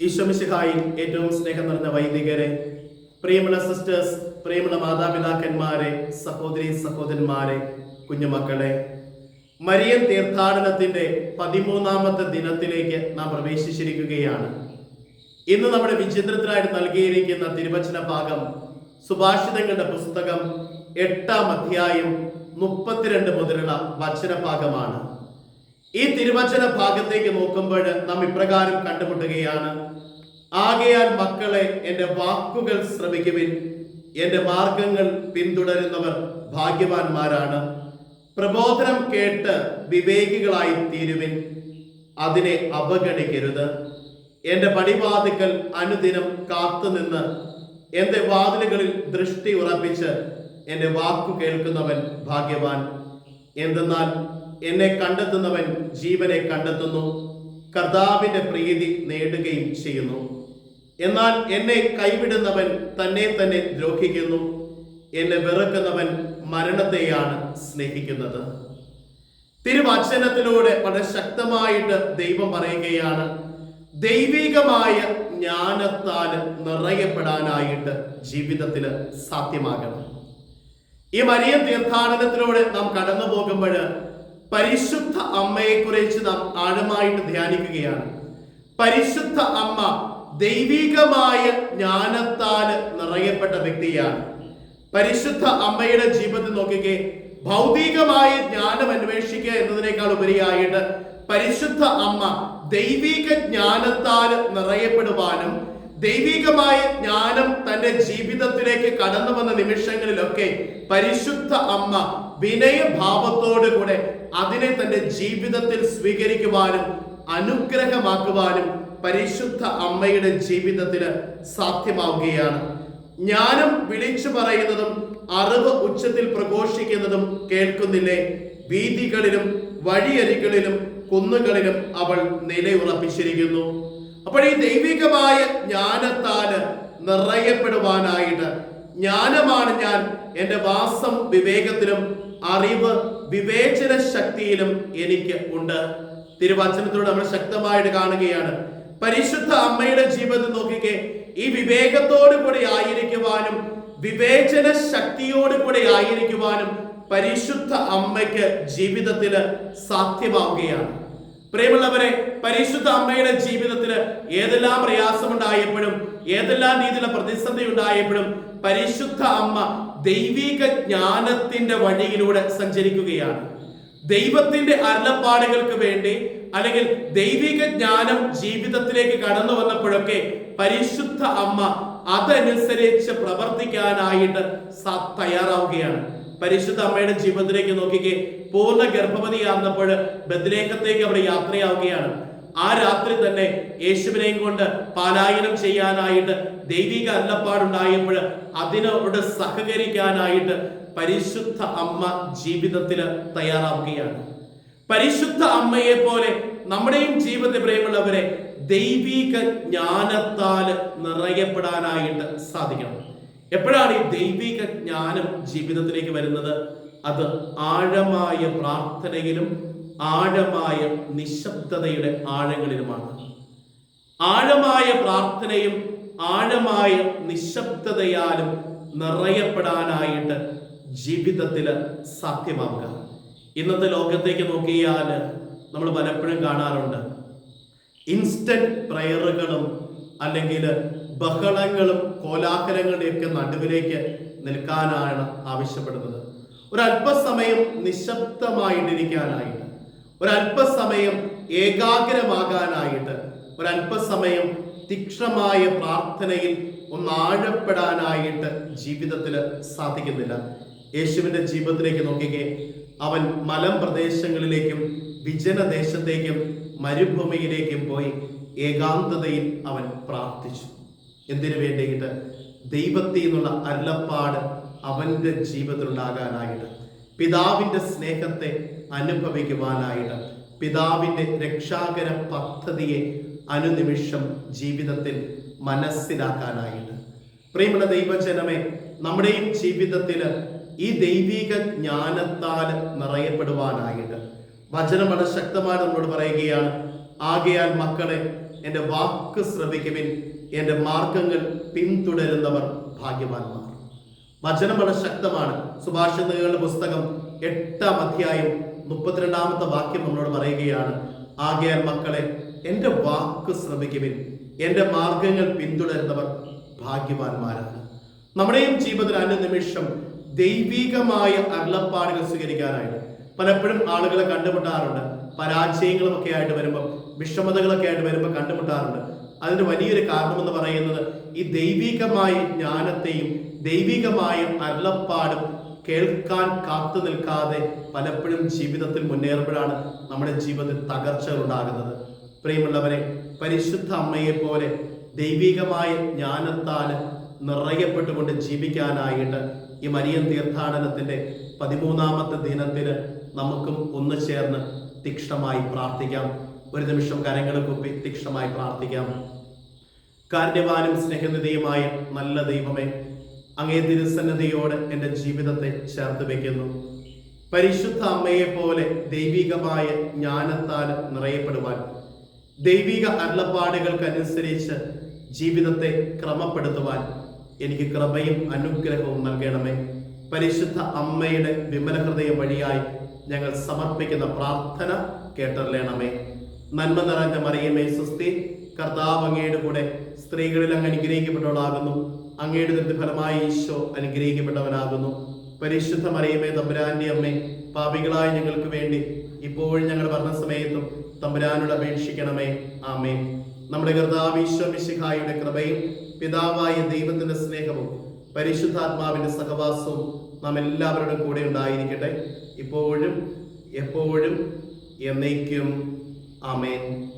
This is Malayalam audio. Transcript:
ഈശ്വമിശിഹായിൽ ഏറ്റവും സ്നേഹം നിറഞ്ഞ വൈദികരെ പ്രിയമുള്ള സിസ്റ്റേഴ്സ് പ്രിയമുള്ള മാതാപിതാക്കന്മാരെ സഹോദരി സഹോദരന്മാരെ കുഞ്ഞുമക്കളെ മരിയൻ തീർത്ഥാടനത്തിന്റെ പതിമൂന്നാമത്തെ ദിനത്തിലേക്ക് നാം പ്രവേശിച്ചിരിക്കുകയാണ്. ഇന്ന് നമ്മുടെ വിചിത്രത്തിനായിട്ട് നൽകിയിരിക്കുന്ന തിരുവചന ഭാഗം സുഭാഷിതങ്ങളുടെ പുസ്തകം എട്ടാം അധ്യായം മുപ്പത്തിരണ്ട് മുതലുള്ള വചനഭാഗമാണ്. ഈ തിരുവചന ഭാഗത്തേക്ക് നോക്കുമ്പോൾ നാം ഇപ്രകാരം കണ്ടുമുട്ടുകയാണ്. ആകയാൽ മക്കളെ എന്റെ വാക്കുകൾ ശ്രമിക്കുവിൻ എന്റെ മാർഗങ്ങൾ പിന്തുടരുന്നവർ ഭാഗ്യവാന്മാരാണ്. പ്രബോധനം കേട്ട് വിവേകികളായി തീരുവിൻ അതിനെ അവഗണിക്കരുത്. എന്റെ പടിവാതിക്കൽ അനുദിനം കാത്തുനിന്ന് എന്റെ വാതിലുകളിൽ ദൃഷ്ടി ഉറപ്പിച്ച് എന്റെ വാക്കു കേൾക്കുന്നവൻ ഭാഗ്യവാൻ. എന്തെന്നാൽ എന്നെ കണ്ടെത്തുന്നവൻ ജീവനെ കണ്ടെത്തുന്നു. കർത്താവിന്റെ പ്രീതി നേടുകയും ചെയ്യുന്നു. എന്നാൽ എന്നെ കൈവിടുന്നവൻ തന്നെ തന്നെ ദ്രോഹിക്കുന്നു. എന്നെ വെറുക്കുന്നവൻ മരണത്തെയാണ് സ്നേഹിക്കുന്നത്. തിരുവചനത്തിലൂടെ വളരെ ശക്തമായിട്ട് ദൈവം പറയുകയാണ് ദൈവികമായ ജ്ഞാനത്താൽ നിറയപ്പെടാനായിട്ട് ജീവിതത്തിൽ സാധ്യമാകണം. ഈ മരിയ തീർത്ഥാടനത്തിലൂടെ നാം കടന്നു പോകുമ്പോൾ പരിശുദ്ധ അമ്മയെക്കുറിച്ച് നാം ആഴമായിട്ട് ധ്യാനിക്കുകയാണ്. പരിശുദ്ധ അമ്മ ദൈവികമായ ജ്ഞാനത്താൽ നിറയപ്പെട്ട വ്യക്തിയാണ്. പരിശുദ്ധ അമ്മയുടെ ജീവിതത്തിൽ നോക്കിക്കെ ഭൗതികമായ ജ്ഞാനം അന്വേഷിക്കുക എന്നതിനേക്കാൾ ഉപരിയായിട്ട് പരിശുദ്ധ അമ്മ ദൈവിക ജ്ഞാനത്താൽ നിറയപ്പെടുവാനും ദൈവികമായ ജ്ഞാനം തന്റെ ജീവിതത്തിലേക്ക് കടന്നു വന്ന നിമിഷങ്ങളിലൊക്കെ പരിശുദ്ധ അമ്മ വിനയഭാവത്തോടു കൂടെ അതിനെ തന്റെ ജീവിതത്തിൽ സ്വീകരിക്കുവാനും അനുഗ്രഹമാക്കുവാനും പരിശുദ്ധ അമ്മയുടെ ജീവിതത്തിൽ സാധ്യമാവുകയാണ്. ജ്ഞാനം വിളിച്ചു പറയുന്നതും അറിവ് ഉച്ചത്തിൽ പ്രഘോഷിക്കുന്നതും കേൾക്കുന്നില്ലേ? വീതികളിലും വഴിയരികളിലും കുന്നുകളിലും അവൾ നിലയുറപ്പിച്ചിരിക്കുന്നു. അപ്പോൾ ഈ ദൈവികമായ ജ്ഞാനത്താൽ നിറയപ്പെടുവാനായിട്ട് ജ്ഞാനമാണ് ഞാൻ എന്റെ വാസം വിവേകത്തിലും അറിവ് വിവേചന ശക്തിയിലും എനിക്ക് ഉണ്ട്. തിരുവചനത്തോട് നമ്മൾ ശക്തമായിട്ട് കാണുകയാണ്. പരിശുദ്ധ അമ്മയുടെ ജീവിതം നോക്കിക്കേ ഈ വിവേകത്തോടു കൂടി ആയിരിക്കുവാനും വിവേചന ശക്തിയോട് കൂടി ആയിരിക്കുവാനും പരിശുദ്ധ അമ്മയ്ക്ക് ജീവിതത്തിൽ സാധ്യമാവുകയാണ്. പ്രിയമുള്ളവരെ പരിശുദ്ധ അമ്മയുടെ ജീവിതത്തിൽ ഏതെല്ലാം പ്രയാസമുണ്ടായപ്പോഴും ഏതെല്ലാം രീതിയിലുള്ള പ്രതിസന്ധി ഉണ്ടായപ്പോഴും പരിശുദ്ധ അമ്മ ദൈവിക ജ്ഞാനത്തിന്റെ വഴിയിലൂടെ സഞ്ചരിക്കുകയാണ്. ദൈവത്തിന്റെ അരുളപ്പാടുകൾക്ക് വേണ്ടി അല്ലെങ്കിൽ ദൈവിക ജ്ഞാനം ജീവിതത്തിലേക്ക് കടന്നു വന്നപ്പോഴൊക്കെ പരിശുദ്ധ അമ്മ അതനുസരിച്ച് പ്രവർത്തിക്കാനായിട്ട് തയ്യാറാവുകയാണ്. പരിശുദ്ധ അമ്മയുടെ ജീവിതത്തിലേക്ക് നോക്കിക്കേ പൂർണ ഗർഭവതിയാകുന്നപ്പോൾ ബദ്ലേഖത്തേക്ക് അവിടെ യാത്രയാവുകയാണ്. ആ രാത്രി തന്നെ യേശുവിനെയും കൊണ്ട് പാലായനം ചെയ്യാനായിട്ട് ദൈവിക അല്ലപ്പാടുണ്ടായപ്പോൾ അതിനോട് സഹകരിക്കാനായിട്ട് പരിശുദ്ധ അമ്മ ജീവിതത്തിൽ തയ്യാറാവുകയാണ്. പരിശുദ്ധ അമ്മയെ പോലെ നമ്മുടെയും ജീവിത പ്രിയമുള്ളവരെ ദൈവിക ജ്ഞാനത്താൽ നിറയപ്പെടാനായിട്ട് സാധിക്കണം. എപ്പോഴാണ് ഈ ദൈവിക ജ്ഞാനം ജീവിതത്തിലേക്ക് വരുന്നത്? അത് ആഴമായ പ്രാർത്ഥനയിലും ആഴമായ നിശബ്ദതയുടെ ആഴങ്ങളിലുമാണ്. ആഴമായ പ്രാർത്ഥനയും ആഴമായ നിശബ്ദതയാലും നിറയപ്പെടാനായിട്ട് ജീവിതത്തിൽ സാധ്യമാവുക. ഇന്നത്തെ ലോകത്തേക്ക് നോക്കിയാൽ നമ്മൾ പലപ്പോഴും കാണാറുണ്ട്. ഇൻസ്റ്റന്റ് പ്രയറുകളും അല്ലെങ്കിൽ ബഹളങ്ങളും കോലാഹലങ്ങളുടെയൊക്കെ നടുവിലേക്ക് നിൽക്കാനാണ് ആവശ്യപ്പെടുന്നത്. ഒരല്പസമയം നിശബ്ദമായിട്ടിരിക്കാനായിട്ട് ഒരല്പസമയം ഏകാഗ്രമാകാനായിട്ട് ഒരല്പസമയം തീക്ഷ്ണമായ പ്രാർത്ഥനയിൽ ഒന്നാഴപ്പെടാനായിട്ട് ജീവിതത്തിൽ സാധിക്കുന്നില്ല. യേശുവിന്റെ ജീവിതത്തിലേക്ക് നോക്കിക്കേ. അവൻ മലം പ്രദേശങ്ങളിലേക്കും വിജനദേശത്തേക്കും മരുഭൂമിയിലേക്കും പോയി ഏകാന്തതയിൽ അവൻ പ്രാർത്ഥിച്ചു. എന്തിനു വേണ്ടിയിട്ട്? ദൈവത്തിൽ നിന്നുള്ള അരുളപ്പാട് അവന്റെ ജീവിതത്തിലുണ്ടാകാനായിട്ട്. പിതാവിന്റെ സ്നേഹത്തെ അനുഭവിക്കുവാനായിട്ട് പിതാവിന്റെ രക്ഷാകര പദ്ധതിയെ അനുനിമിഷം ജീവിതത്തിൽ മനസ്സിലാക്കാനായിട്ട്. പ്രിയമുള്ള ദൈവജനമേ നമ്മുടെയും ജീവിതത്തിൽ ഈ ദൈവിക ജ്ഞാനത്താൽ നിറയപ്പെടുവാനായിട്ട്. വചനം വളരെ ശക്തമായി നമ്മളോട് പറയുകയാണ് ആകയാൽ മക്കളെ എന്റെ വാക്ക് ശ്രമിക്കുവിൻ എന്റെ മാർഗങ്ങൾ പിന്തുടരുന്നവർ ഭാഗ്യവാന്മാർ. വചനം വളരെ ശക്തമാണ്. സുഭാഷിതകളുടെ പുസ്തകം എട്ടാം അധ്യായം മുപ്പത്തിരണ്ടാമത്തെ വാക്യം നമ്മളോട് പറയുകയാണ് ആകയാൽ മക്കളെ എന്റെ വാക്ക് ശ്രമിക്കുവിൻ. എന്റെ മാർഗങ്ങൾ പിന്തുടരുന്നവർ ഭാഗ്യവാന്മാരാണ്. നമ്മുടെയും ജീവിതത്തിൽ അനുനിമിഷം ദൈവികമായ അരുളപ്പാടുകൾ സ്വീകരിക്കാനായിട്ട് പലപ്പോഴും ആളുകളെ കണ്ടുമുട്ടാറുണ്ട്. പരാജയങ്ങളും ഒക്കെ ആയിട്ട് വരുമ്പോൾ വിഷമതകളൊക്കെ ആയിട്ട് വരുമ്പോൾ കണ്ടുമുട്ടാറുണ്ട്. അതിന് വലിയൊരു കാരണമെന്ന് പറയുന്നത് ഈ ദൈവികമായ ജ്ഞാനത്തെയും ദൈവികമായ അരുളപ്പാടും കേൾക്കാൻ കാത്തു നിൽക്കാതെ പലപ്പോഴും ജീവിതത്തിൽ മുന്നേറുമ്പോഴാണ് നമ്മുടെ ജീവിതത്തിൽ തകർച്ചകൾ ഉണ്ടാകുന്നത്. പ്രിയമുള്ളവരെ പരിശുദ്ധ അമ്മയെ പോലെ ദൈവികമായ ജ്ഞാനത്താൽ നിറയപ്പെട്ടുകൊണ്ട് ജീവിക്കാനായിട്ട് ഈ മരിയൻ തീർത്ഥാടനത്തിന്റെ പതിമൂന്നാമത്തെ ദിനത്തിൽ നമുക്കും ഒന്ന് ചേർന്ന് തീക്ഷണമായി പ്രാർത്ഥിക്കാം. ഒരു നിമിഷം കരങ്ങൾ കുപ്പി തീക്ഷണമായി പ്രാർത്ഥിക്കാം. കാരുണ്യവാനും സ്നേഹനിധിയുമായ നല്ല ദൈവമേ അങ്ങേ തിരുസന്നതിയോട് എന്റെ ജീവിതത്തെ ചേർത്ത് വയ്ക്കുന്നു പരിശുദ്ധ അമ്മയെ പോലെ ദൈവികമായ ജ്ഞാനത്താൽ നിറയപ്പെടുവാൻ ദൈവിക അരുളപ്പാടുകൾക്കനുസരിച്ച് ജീവിതത്തെ ക്രമപ്പെടുത്തുവാൻ എനിക്ക് കൃപയും അനുഗ്രഹവും നൽകണമേ. പരിശുദ്ധ അമ്മയുടെ വിമല ഹൃദയം വഴിയായി ഞങ്ങൾ സമർപ്പിക്കുന്ന പ്രാർത്ഥന കേട്ടറിയണമേ. നന്മ നിറഞ്ഞ മറിയമേ സുസ്തി കർത്താവ് അങ്ങയുടെ കൂടെ സ്ത്രീകളിൽ അങ്ങ് അനുഗ്രഹിക്കപ്പെട്ടവളാകുന്നു. അങ്ങയുടെ നിന്ന് ഫലമായി ഈശോ അനുഗ്രഹിക്കപ്പെട്ടവനാകുന്നു. പരിശുദ്ധ മറിയമേ തമ്പുരാന്റെ അമ്മേ പാപികളായ ഞങ്ങൾക്ക് വേണ്ടി ഇപ്പോഴും ഞങ്ങളുടെ ഭരണസമയത്തും തമ്പുരാനോട് അപേക്ഷിക്കണമേ. ആമേ നമ്മുടെ കർത്താവ് ഈശോ മിശിഹായുടെ കൃപയും പിതാവായ ദൈവത്തിന്റെ സ്നേഹവും പരിശുദ്ധാത്മാവിന്റെ സഹവാസവും നാം എല്ലാവരുടെ കൂടെ ഉണ്ടായിരിക്കട്ടെ. ഇപ്പോഴും എപ്പോഴും എന്നേക്കും. ആമേൻ.